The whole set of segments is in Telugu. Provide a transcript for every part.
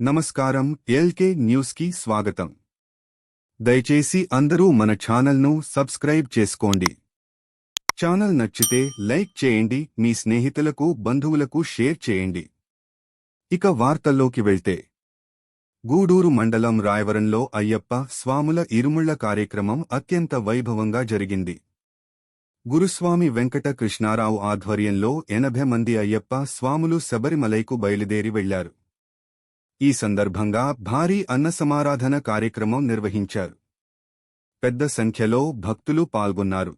నమస్కారం ఎల్కే న్యూస్కి స్వాగతం. దయచేసి అందరూ మన ఛానల్ను సబ్స్క్రైబ్ చేసుకోండి. ఛానల్ నచ్చితే లైక్ చేయండి మీ స్నేహితులకు బంధువులకు షేర్ చేయండి. ఇక వార్తల్లోకి వెళ్తే. గూడూరు మండలం రాయవరంలో అయ్యప్ప స్వాముల ఇరుముళ్ళ కార్యక్రమం అత్యంత వైభవంగా జరిగింది. గురుస్వామి వెంకట కృష్ణారావు ఆధ్వర్యంలో ఎనభై మంది అయ్యప్ప స్వాములు శబరిమలైకు బయలుదేరి వెళ్ళారు. ఈ సందర్భంగా భారీ అన్న సమారాధన కార్యక్రమం నిర్వహించారు. పెద్ద సంఖ్యలో భక్తులు పాల్గొన్నారు.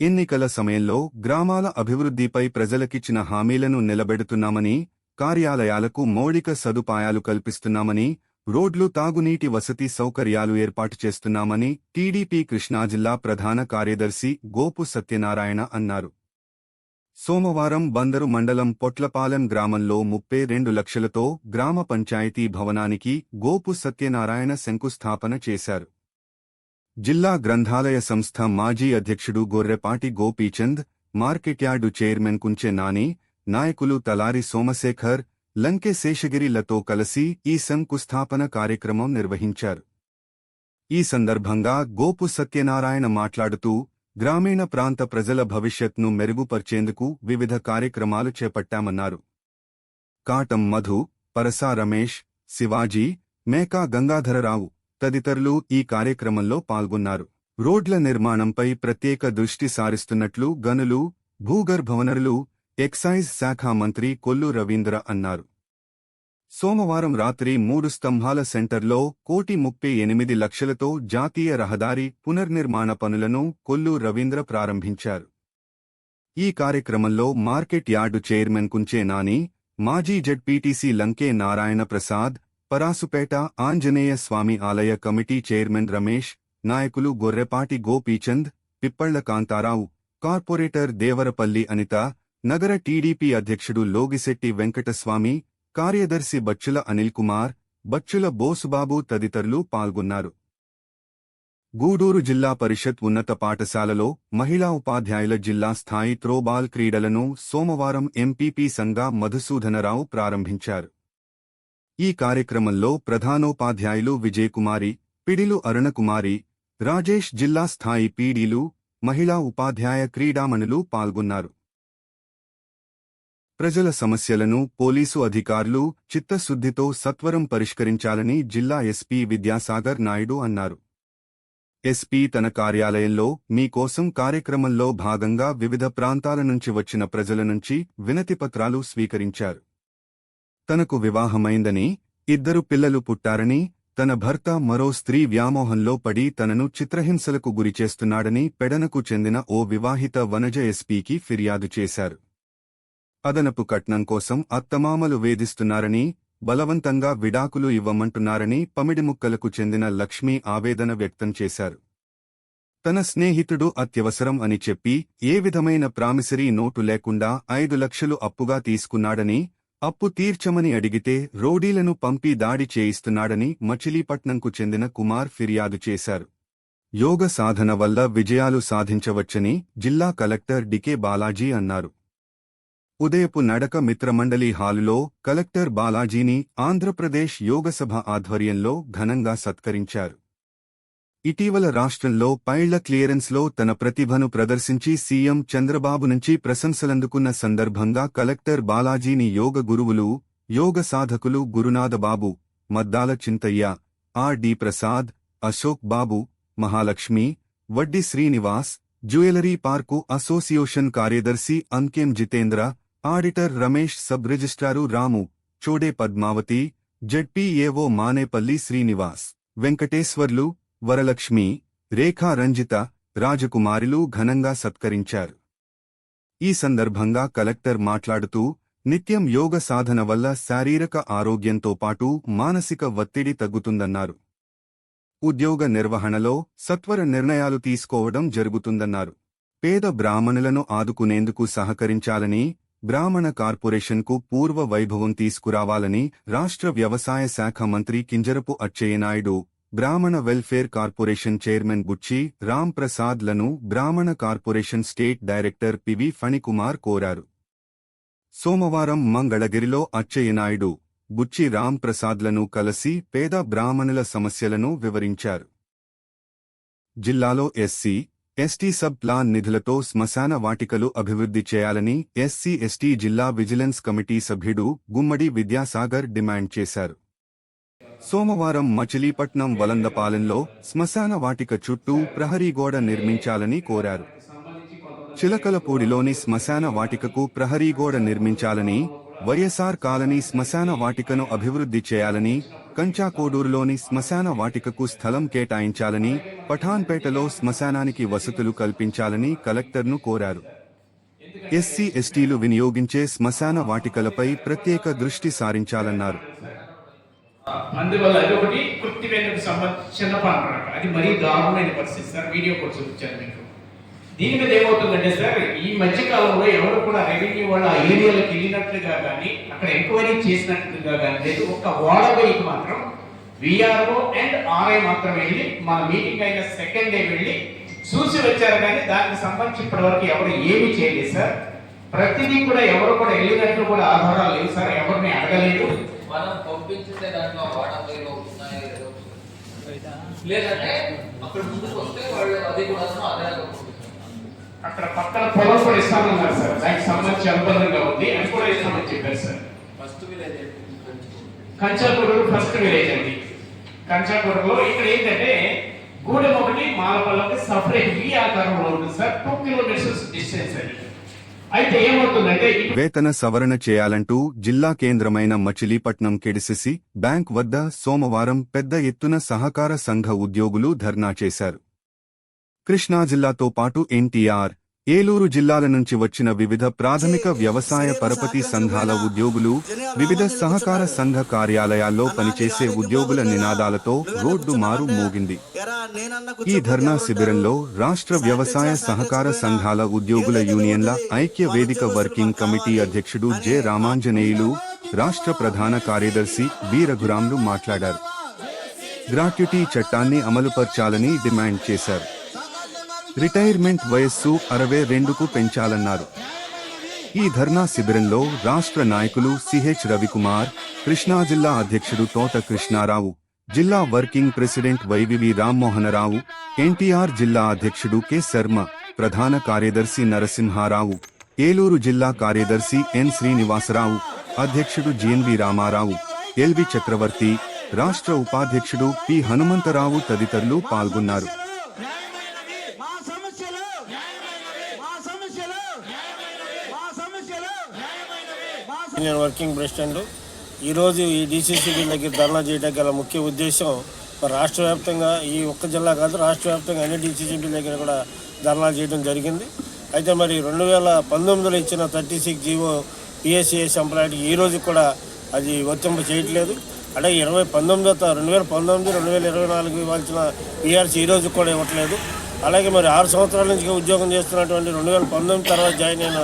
ఎన్నికల సమయంలో గ్రామాల అభివృద్ధిపై ప్రజలకిచ్చిన హామీలను నిలబెడుతున్నామని కార్యాలయాలకు మౌలిక సదుపాయాలు కల్పిస్తున్నామని రోడ్లు తాగునీటి వసతి సౌకర్యాలు ఏర్పాటు చేస్తున్నామని టీడీపీ కృష్ణా జిల్లా ప్రధాన కార్యదర్శి గోపు సత్యనారాయణ అన్నారు. సోమవారం బందరు మండలం పొట్లపాలెం గ్రామంలో ముప్పై రెండు లక్షలతో గ్రామ పంచాయతీ భవనానికి గోపు సత్యనారాయణ శంకుస్థాపన చేశారు. జిల్లా గ్రంథాలయ సంస్థ మాజీ అధ్యక్షుడు Gorrepati Gopichand market yard chairman Kunche Nani నాయకులు తలారి సోమశేఖర్ లంకె శేషగిరిలతో కలిసి ఈ శంకుస్థాపన కార్యక్రమం నిర్వహించారు. ఈ సందర్భంగా గోపు సత్యనారాయణ మాట్లాడుతూ గ్రామీణ ప్రాంత ప్రజల భవిష్యత్ను మెరుగుపర్చేందుకు వివిధ కార్యక్రమాలు చేపట్టామన్నారు. కాటం మధు పరసా రమేష్ శివాజీ మేకా గంగాధరరావు తదితరులు ఈ కార్యక్రమంలో పాల్గొన్నారు. రోడ్ల నిర్మాణంపై ప్రత్యేక దృష్టి సారిస్తున్నట్లు గనులు భూగర్భవనరులు ఎక్సైజ్ శాఖ మంత్రి కొల్లు రవీంద్ర అన్నారు. సోమవారం రాత్రి మూడు స్తంభాల సెంటర్లో కోటి ముప్పై ఎనిమిది లక్షలతో జాతీయ రహదారి పునర్నిర్మాణ పనులను కొల్లు రవీంద్ర ప్రారంభించారు. ఈ కార్యక్రమంలో market yard chairman Kunche Nani మాజీ జడ్పీటీసీ లంకే నారాయణ ప్రసాద్ పరాసుపేట ఆంజనేయ స్వామి ఆలయ కమిటీ చైర్మన్ రమేష్ నాయకులు గొర్రెపాటి గోపీచంద్ పిప్పళ్ళ కాంతారావు కార్పొరేటర్ దేవరపల్లి అనిత నగర టీడీపీ అధ్యక్షుడు లోగిశెట్టి వెంకటస్వామి కార్యదర్శి బచ్చుల అనిల్ కుమార్ బచ్చుల బోసుబాబు తదితరులు పాల్గొన్నారు. గూడూరు జిల్లా పరిషత్ ఉన్నత పాఠశాలలో మహిళా ఉపాధ్యాయుల జిల్లా స్థాయి త్రోబాల్ క్రీడలను సోమవారం ఎంపీపీ సంగా మధుసూదనరావు ప్రారంభించారు. ఈ కార్యక్రమంలో ప్రధానోపాధ్యాయులు విజయకుమారి పిడిలు అరుణకుమారి రాజేష్ జిల్లా స్థాయి పీడీలు మహిళా ఉపాధ్యాయ క్రీడామణులు పాల్గొన్నారు. ప్రజల సమస్యలను పోలీసు అధికారులు చిత్తశుద్ధితో సత్వరం పరిష్కరించాలని జిల్లా ఎస్పీ విద్యాసాగర్ నాయుడు అన్నారు. ఎస్పీ తన కార్యాలయంలో మీకోసం కార్యక్రమంలో భాగంగా వివిధ ప్రాంతాల నుంచి వచ్చిన ప్రజల నుంచి వినతిపత్రాలు స్వీకరించారు. తనకు వివాహమైందని ఇద్దరు పిల్లలు పుట్టారని తన భర్త మరో స్త్రీ వ్యామోహంలో పడి తనను చిత్రహింసలకు గురిచేస్తున్నాడని పెడనకు చెందిన ఓ వివాహిత వనజ ఎస్పీకి ఫిర్యాదు చేశారు. అదనపు కట్నం కోసం అత్తమామలు వేధిస్తున్నారని బలవంతంగా విడాకులు ఇవ్వమంటున్నారని పమిడిముక్కలకు చెందిన లక్ష్మి ఆవేదన వ్యక్తం చేశారు. తన స్నేహితుడు అత్యవసరం అని చెప్పి ఏ విధమైన ప్రామిసరీ నోటు లేకుండా ఐదు లక్షలు అప్పుగా తీసుకున్నాడని అప్పు తీర్చమని అడిగితే రోడీలను పంపి దాడి చేయిస్తున్నాడని మచిలీపట్నంకు చెందిన కుమార్ ఫిర్యాదు చేశారు. యోగ సాధన వల్ల విజయాలు సాధించవచ్చని జిల్లా కలెక్టర్ డికే బాలాజీ అన్నారు. ఉదయపు నడక మిత్రమండలి హాలులో కలెక్టర్ బాలాజీని ఆంధ్రప్రదేశ్ యోగసభ ఆధ్వర్యంలో ఘనంగా సత్కరించారు. ఇటీవల రాష్ట్రంలో పైళ్ళ క్లియరెన్స్లో తన ప్రతిభను ప్రదర్శించి సీఎం చంద్రబాబు నుంచి ప్రశంసలందుకున్న సందర్భంగా కలెక్టర్ బాలాజీని యోగ గురువులు యోగ సాధకులు Gurunathbabu Maddala Chintayya R D Prasad Ashok Babu Mahalakshmi Vaddi Srinivas jewellery park association కార్యదర్శి Ankem Jitendra auditor Ramesh sub registrar Ramu Chode Padmavathi ZPAO Manepalli Srinivas Venkateswarlu Varalakshmi Rekha Ranjitha రాజకుమారులు ఘనంగా సత్కరించారు. ఈ సందర్భంగా కలెక్టర్ మాట్లాడుతూ నిత్యం యోగ సాధన వల్ల శారీరక ఆరోగ్యంతో పాటు మానసిక ఒత్తిడి తగ్గుతుందన్నారు. ఉద్యోగ నిర్వహణలో సత్వర నిర్ణయాలు తీసుకోవడం జరుగుతుందన్నారు. పేద బ్రాహ్మణులను ఆదుకునేందుకు సహకరించాలని బ్రాహ్మణ కార్పొరేషన్కు పూర్వ వైభవం తీసుకురావాలని రాష్ట్ర వ్యవసాయ శాఖ మంత్రి కింజరపు అచ్చెయ్యనాయుడు బ్రాహ్మణ welfare corporation chairman Buchi Ram ప్రసాద్లను బ్రాహ్మణ corporation state director PV Phanikumar కోరారు. సోమవారం మంగళగిరిలో అచ్చెయ్యనాయుడు బుచ్చి రామ్ ప్రసాద్లను కలిసి పేద బ్రాహ్మణుల సమస్యలను వివరించారు. జిల్లాలో ఎస్సీ ఎస్టీ సబ్ ప్లాన్ నిధులతో శ్మశాన వాటికలు అభివృద్ధి చేయాలని ఎస్సీ ఎస్టీ జిల్లా విజిలెన్స్ కమిటీ సభ్యుడు గుమ్మడి విద్యాసాగర్ డిమాండ్ చేశారు. సోమవారం మచిలీపట్నం వలందపాలెంలో శ్మశాన వాటిక చుట్టూ ప్రహరీ గోడ నిర్మించాలని కోరారు. చిలకలపూడిలోని శ్మశాన వాటికకు ప్రహరీ గోడ నిర్మించాలని వైఎస్ఆర్ కాలనీ శ్మశాన వాటికను అభివృద్ధి చేయాలని కంచాకోడూరులోని శ్మశాన వాటికకు స్థలం కేటాయించాలని పఠాన్పేటలో శ్మశానానికి వసతులు కల్పించాలని కలెక్టర్ను కోరారు. ఎస్సీ ఎస్టీలు వినియోగించే శ్మశాన వాటికలపై ప్రత్యేక దృష్టి సారించాలన్నారు. అందువల్ల అది ఒకటి సంబంధించిన అది మరీ దారుణమైన పరిస్థితి సార్. వీడియో కూడా చూపించాను దీని మీద ఏమవుతుందంటే సార్ ఈ మధ్య కాలంలో ఎవరు కూడా రెవెన్యూ వాళ్ళు ఆ ఏరియాలకు వెళ్ళినట్లుగా కానీ అక్కడ ఎంక్వైరీ చేసినట్లుగా కానీ లేదు. ఒక వాడబోయికి మాత్రం విఆర్ఓ అండ్ ఆర్ఐ మాత్రం వెళ్ళి మన మీటింగ్ అయిన సెకండ్ డే వెళ్ళి చూసి వచ్చారు కానీ దానికి సంబంధించి ఇప్పటివరకు ఎవరు ఏమీ చేయలేదు సార్. ప్రతిదీ కూడా ఎవరు కూడా వెళ్ళినట్లు కూడా ఆధారాలు లేవు సార్. ఎవరిని అడగలేదు. మనం పంపించే దాంట్లో వాడవేలో ఉన్నాయో లేదంటే అక్కడ ముందుకు వస్తే వాళ్ళు అది కూడా అదే అక్కడ పక్కన పొలం కూడా ఇస్తామన్నారు సార్. దానికి సంబంధించి అనుబంధంగా ఉంది. అది కూడా ఇస్తామని చెప్పారు sir. First village Kanchakuru first village అండి. కంచాకూరులో ఇక్కడ ఏంటంటే గూడెం ఒకటి మాలపల్లకి సపరేట్ వి ఆకారంలో ఉంటుంది సార్. టూ కిలోమీటర్స్ డిస్టెన్స్ అది. అయితే ఏమవుతుందంటే వేతన సవరణ చేయాలంటూ జిల్లా కేంద్రమైన మచిలీపట్నం కెడిసిసి బ్యాంక్ వద్ద సోమవారం పెద్ద ఎత్తున సహకార సంఘ ఉద్యోగులు ధర్నా చేశారు. కృష్ణా జిల్లాతో పాటు ఎన్టీఆర్ ఏలూరు జిల్లాల నుంచి వచ్చిన వివిధ ప్రాథమిక వ్యవసాయ పరపతి సంఘాల ఉద్యోగులు వివిధ సహకార సంఘ కార్యాలయాల్లో పనిచేసే ఉద్యోగుల నినాదాలతో రోడ్డు మారు మోగింది. ఈ ధర్నా శిబిరంలో రాష్ట్ర వ్యవసాయ సహకార సంఘాల ఉద్యోగుల యూనియన్ల ఐక్య వేదిక వర్కింగ్ కమిటీ అధ్యక్షుడు జె రామాంజనేయులు రాష్ట్ర ప్రధాన కార్యదర్శి బి రఘురాంలు మాట్లాడారు. గ్రాట్యుటీ చట్టాన్ని అమలుపర్చాలని డిమాండ్ చేశారు. రిటైర్మెంట్ వయస్సు అరవై రెండుకు పెంచాలన్నారు. ఈ ధర్నా శిబిరంలో రాష్ట్ర నాయకులు సిహెచ్ రవికుమార్ కృష్ణా జిల్లా అధ్యక్షుడు తోట కృష్ణారావు జిల్లా working president YVV Rammohanrao NTR జిల్లా అధ్యక్షుడు కె శర్మ ప్రధాన కార్యదర్శి నరసింహారావు ఏలూరు జిల్లా కార్యదర్శి ఎన్ శ్రీనివాసరావు అధ్యక్షుడు జిఎన్వి రామారావు ఎల్వి చక్రవర్తి రాష్ట్ర ఉపాధ్యక్షుడు పి హనుమంతరావు తదితరులు పాల్గొన్నారు మా సమస్యలు మా సమస్యలు మా సమస్యలు మా నేను వర్కింగ్ ప్రెసిడెంట్. ఈరోజు ఈ డీసీసీ దగ్గర ధర్నా చేయడం గల ముఖ్య ఉద్దేశం మరి రాష్ట్ర వ్యాప్తంగా ఈ ఒక్క జిల్లా కాదు రాష్ట్ర వ్యాప్తంగా అన్ని డీసీసీబీ దగ్గర కూడా ధర్నా చేయడం జరిగింది. అయితే మరి రెండు వేల పంతొమ్మిదిలో ఇచ్చిన థర్టీ సిక్స్ జీవో పిఎస్సిఎస్ ఎంప్లాయీకి ఈ రోజు కూడా అది వర్తింప చేయట్లేదు. అంటే ఇరవై పంతొమ్మిదో రెండు వేల పంతొమ్మిది రెండు వేల ఇరవై నాలుగు ఇవ్వాల్సిన పిఆర్సీ ఈ రోజు కూడా ఇవ్వట్లేదు. అలాగే మరి ఆరు సంవత్సరాల నుంచి ఉద్యోగం చేస్తున్నటువంటి రెండు వేల పంతొమ్మిది తర్వాత జాయిన్ అయిన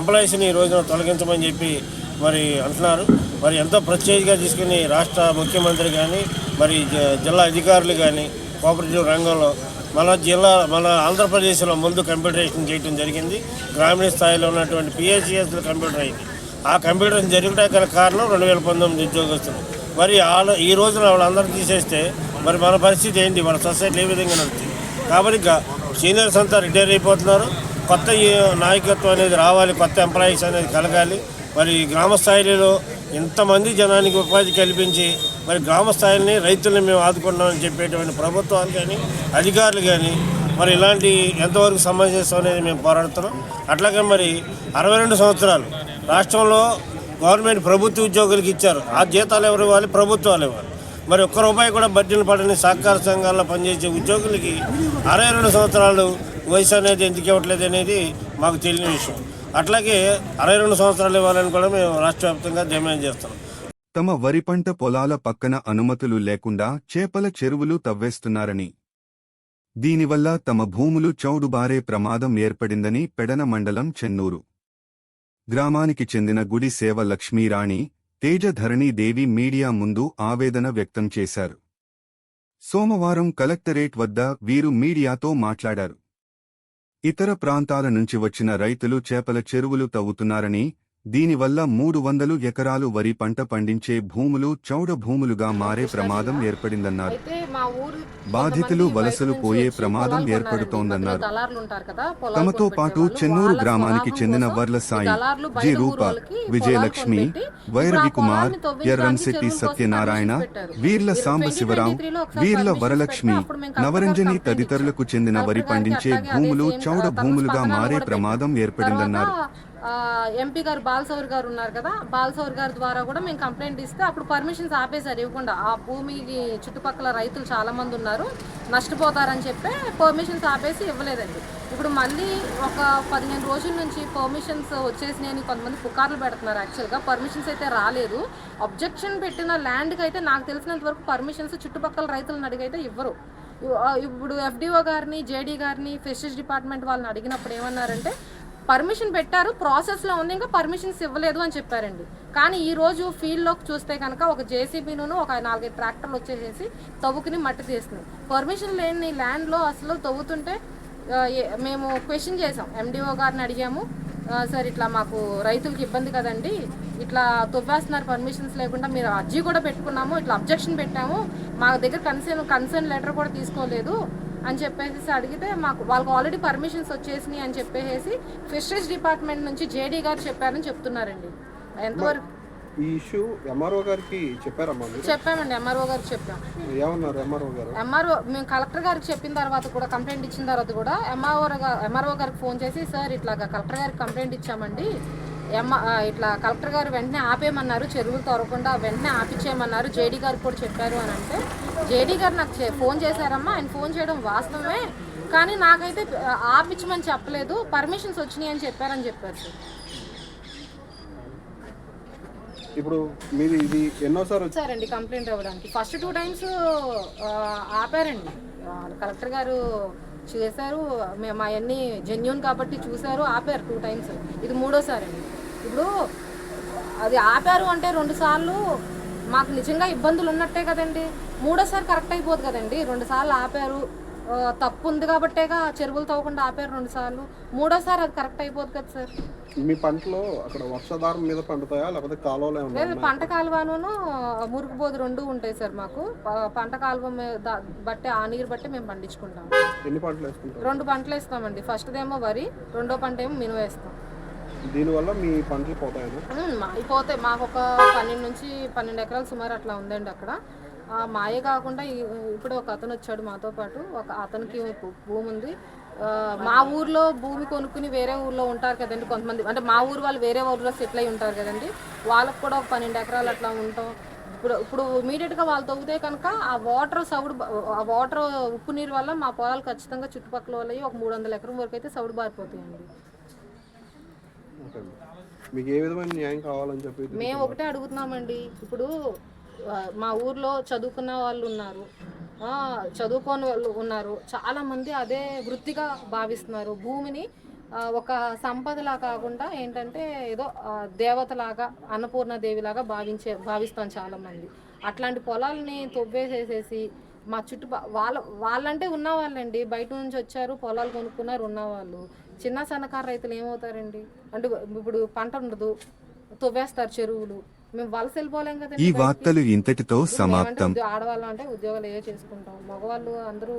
ఎంప్లాయీస్ని ఈ రోజున తొలగించమని చెప్పి మరి అంటున్నారు. మరి ఎంతో ప్రత్యేకంగా తీసుకుని రాష్ట్ర ముఖ్యమంత్రి కానీ మరి జ- జిల్లా అధికారులు కానీ కోఆపరేటివ్ రంగంలో మన జిల్లా మన ఆంధ్రప్రదేశ్లో ముందు కంప్యూటరేషన్ చేయడం జరిగింది. గ్రామీణ స్థాయిలో ఉన్నటువంటి పిహెచ్ఎస్ కంప్యూటర్ అయింది. ఆ కంప్యూటర్ జరిగిన గల కారణం రెండు వేల పంతొమ్మిది ఉద్యోగస్తులు. మరి వాళ్ళ ఈ రోజున వాళ్ళందరూ తీసేస్తే మరి మన పరిస్థితి ఏంటి? మన సొసైటీ ఏ విధంగా నడుస్తుంది కాబట్టి ఇంకా సీనియర్స్ అంతా రిటైర్ అయిపోతున్నారు. కొత్త నాయకత్వం అనేది రావాలి కొత్త ఎంప్లాయీస్ అనేది కలగాలి. మరి గ్రామ స్థాయిలో ఇంతమంది జనానికి ఉపాధి కల్పించి మరి గ్రామ స్థాయిని రైతుల్ని మేము ఆదుకుంటామని చెప్పేటువంటి ప్రభుత్వాలు కానీ అధికారులు కానీ మరి ఇలాంటి ఎంతవరకు సమంజసం అనేది మేము పోరాడుతున్నాం. అట్లాగే మరి అరవై రెండు సంవత్సరాలు రాష్ట్రంలో గవర్నమెంట్ ప్రభుత్వ ఉద్యోగులకు ఇచ్చారు. ఆ జీతాలు ఎవరు ఇవ్వాలి? ప్రభుత్వాలు ఇవ్వాలి. మరి ఒక్క రూపాయి కూడా బడ్జెట్లు పడని సహకార సంఘాల్లో పనిచేసే ఉద్యోగులకి అరవై రెండు సంవత్సరాలు వయసు అనేది ఎందుకు ఇవ్వట్లేదు అనేది మాకు తెలియని విషయం. అట్లాగే అరవై రెండు సంవత్సరాలు ఇవ్వాలని కూడా మేము రాష్ట్ర వ్యాప్తంగా డిమాండ్ చేస్తున్నాం. తమ వరి పంట పొలాల పక్కన అనుమతులు లేకుండా చేపల చెరువులు తవ్వేస్తున్నారని దీనివల్ల తమ భూములు చౌడుబారే ప్రమాదం ఏర్పడిందని పెడన మండలం చెన్నూరు. గ్రామానికి చెందిన గుడి సేవ లక్ష్మీరాణి తేజధరణి దేవి మీడియా ముందు ఆవేదన వ్యక్తం చేశారు. సోమవారం కలెక్టరేట్ వద్ద వీరు మీడియాతో మాట్లాడారు. ఇతర ప్రాంతాల నుంచి వచ్చిన రైతులు చేపల చెరువులు తవ్వుతున్నారని దీనివల్ల మూడు వందలు ఎకరాలు వరి పంట పండించే భూములు చౌడ భూములుగా మారే ప్రమాదం ఏర్పడిందన్నారు బాధితులు వలసలు పోయే ప్రమాదం. ఏర్పడుతోందన్నారు. తమతో పాటు. చెన్నూరు గ్రామానికి చెందిన వర్ల సాయి జి రూప విజయలక్ష్మి వైరవి కుమార్ ఎర్రంశెట్టి సత్యనారాయణ. వీర్ల ఈ సాంబశివరావు 2023 లో ఒకసారి వీర్ల వరలక్ష్మి నవరంజని తదితరులకు. చెందిన వరి పండించే భూములు చౌడ భూములుగా మారే ప్రమాదం. ఏర్పడిందన్నారు ఎంపీ గారు బాలసౌర్ గారు ఉన్నారు కదా బాలసౌర్ గారి ద్వారా కూడా మేము కంప్లైంట్ ఇస్తే అప్పుడు పర్మిషన్స్ ఆపేశారు ఇవ్వకుండా. ఆ భూమికి చుట్టుపక్కల రైతులు చాలా మంది ఉన్నారు నష్టపోతారని చెప్పి పర్మిషన్స్ ఆపేసి ఇవ్వలేదండి. ఇప్పుడు మళ్ళీ ఒక పదిహేను రోజుల నుంచి పర్మిషన్స్ వచ్చేసినాయని కొంతమంది పుకార్లు పెడుతున్నారు యాక్చువల్గా. పర్మిషన్స్ అయితే రాలేదు. అబ్జెక్షన్ పెట్టిన ల్యాండ్కి అయితే నాకు తెలిసినంత వరకు పర్మిషన్స్ చుట్టుపక్కల రైతులను అడిగైతే ఇవ్వరు. ఇప్పుడు ఎఫ్డిఓ గారిని జేడీ గారిని ఫిషరీస్ డిపార్ట్మెంట్ వాళ్ళని అడిగినప్పుడు ఏమన్నారంటే పర్మిషన్ పెట్టారు ప్రాసెస్లో ఉంది ఇంకా పర్మిషన్స్ ఇవ్వలేదు అని చెప్పారండి. కానీ ఈ రోజు ఫీల్డ్లోకి చూస్తే కనుక ఒక జేసీబీను ఒక నాలుగైదు ట్రాక్టర్లు వచ్చేసేసి తవ్వుకుని మట్టి తీస్తున్నాయి. పర్మిషన్ లేని ల్యాండ్లో అసలు తవ్వుతుంటే మేము క్వశ్చన్ చేసాం ఎండిఓ గారిని అడిగాము. సార్ ఇట్లా మాకు రైతులకి ఇబ్బంది కదండి. ఇట్లా తవ్వేస్తున్నారు పర్మిషన్స్ లేకుండా మీరు అర్జీ కూడా పెట్టుకున్నాము ఇట్లా అబ్జెక్షన్ పెట్టాము. మా దగ్గర కన్సర్న్ కన్సర్న్ లెటర్ కూడా తీసుకోలేదు. అని చెప్పేసి అడిగితే మాకు వాళ్ళకి ఆల్రెడీ పర్మిషన్స్ వచ్చేసినాయి అని చెప్పేసి ఫిషరీస్ డిపార్ట్మెంట్ నుంచి జేడీ గారు చెప్పారని చెప్తున్నారండి. ఎంతవరకు? ఈ ఇష్యూ ఎంఆర్ఓ గారికి చెప్పారమ్మా చెప్పామండి ఎంఆర్ఓ గారికి చెప్పాం. ఏమన్నారు ఎంఆర్ఓ గారు? ఎంఆర్ఓ మేము కలెక్టర్ గారికి చెప్పిన తర్వాత కూడా కంప్లైంట్ ఇచ్చిన తర్వాత కూడా ఎంఆర్ఓ ఎంఆర్ఓ గారికి ఫోన్ చేసి సార్ ఇట్లాగా కలెక్టర్ గారికి కంప్లైంట్ ఇచ్చామండి. ఎమ్మ ఇట్లా కలెక్టర్ గారు వెంటనే ఆపేయమన్నారు చెరువులు తొరకుండా వెంటనే ఆపిచ్చేయమన్నారు జేడీ గారికి కూడా చెప్పారు అని అంటే జేడీ గారు నాకు ఫోన్ చేశారమ్మా ఆయన ఫోన్ చేయడం వాస్తవమే కానీ నాకైతే ఆపించమని చెప్పలేదు పర్మిషన్స్ వచ్చినాయి అని చెప్పారని చెప్పారు సార్. ఇప్పుడు మీది ఇది ఎన్నోసారి వచ్చి వచ్చారండి కంప్లైంట్ ఇవ్వడానికి. ఫస్ట్ టూ టైమ్స్ ఆపారండి. కలెక్టర్ గారు చేశారు. మేము అవన్నీ జెన్యున్ కాబట్టి చూశారు ఆపారు టూ టైమ్స్ ఇది మూడోసారి అండి. ఇప్పుడు అది ఆపారు అంటే రెండు సార్లు మాకు నిజంగా ఇబ్బందులు ఉన్నట్టే కదండి. మూడోసారి కరెక్ట్ అయిపోదు కదండి. రెండు సార్లు ఆపారు. తప్పు ఉంది కాబట్టేగా చెరువులు తవ్వకుండా ఆపారు రెండు సార్లు మూడోసారి అది కరెక్ట్ అయిపోదు కదా సార్. మీ పంటలో అక్కడ వర్షాధారం మీద పండుతాయా? లేకపోతే కాలువలు లేదు? పంట కాలువను మురుగుబోదు రెండు ఉంటాయి సార్ మాకు. పంట కాలువ బట్టి ఆ నీరు బట్టి మేము పండించుకుంటాం. ఎన్ని పంటలు వేసుకుంటారు? రెండు పంటలు వేస్తామండి. ఫస్ట్ ఏమో వరి రెండో పంట ఏమో మినుము వేస్తాం. దీనివల్ల మీ పంటలు పోతాయనా ఉమ్, మా- అయిపోతే మాకు ఒక పన్నెండు నుంచి పన్నెండు ఎకరాలు సుమారు అట్లా ఉందండి అక్కడ. ఆ మాయే కాకుండా ఇప్పుడు ఒక అతను వచ్చాడు మాతో పాటు. ఒక అతనికి భూమి ఉంది. మా ఊర్లో భూమి కొనుక్కుని వేరే ఊర్లో ఉంటారు కదండి కొంతమంది. అంటే మా ఊరు వాళ్ళు వేరే ఊర్లో సెటిల్ అయి ఉంటారు కదండి. వాళ్ళకు కూడా ఒక పన్నెండు ఎకరాలు అట్లా ఉంటాం. ఇప్పుడు ఇప్పుడు ఇమీడియట్గా వాళ్ళు తవ్వితే కనుక ఆ వాటర్ సౌడు ఆ వాటర్ ఉప్పు నీరు వల్ల మా పొలాలు ఖచ్చితంగా చుట్టుపక్కల వాళ్ళవి ఒక మూడు వందల ఎకరం వరకు అయితే సౌడు బారిపోతాయండి. మీకు ఏ విధమైన న్యాయం కావాలని చెప్పి మేము ఒకటే అడుగుతున్నామండి. ఇప్పుడు మా ఊర్లో చదువుకున్న వాళ్ళు ఉన్నారు. చదువుకోని వాళ్ళు ఉన్నారు. చాలామంది అదే వృత్తిగా భావిస్తున్నారు. భూమిని ఒక సంపదలా కాకుండా ఏంటంటే ఏదో దేవతలాగా అన్నపూర్ణ దేవిలాగా భావించే భావిస్తాం చాలామంది అట్లాంటి పొలాలని తొవ్వేసేసేసి మా చుట్టూ వాళ్ళ వాళ్ళంటే ఉన్నవాళ్ళండి. బయట నుంచి వచ్చారు పొలాలు కొనుక్కున్నారు ఉన్నవాళ్ళు. చిన్న సన్నకారు రైతులు ఏమవుతారండి? అంటే ఇప్పుడు పంట ఉండదు. తొవ్వేస్తారు చెరువులు. ఈ. వార్తలు ఇంతటితో సమాప్తం ఆడవాళ్ళం అంటే ఉద్యోగాలు ఏ చేసుకుంటాం మగవాళ్ళు అందరూ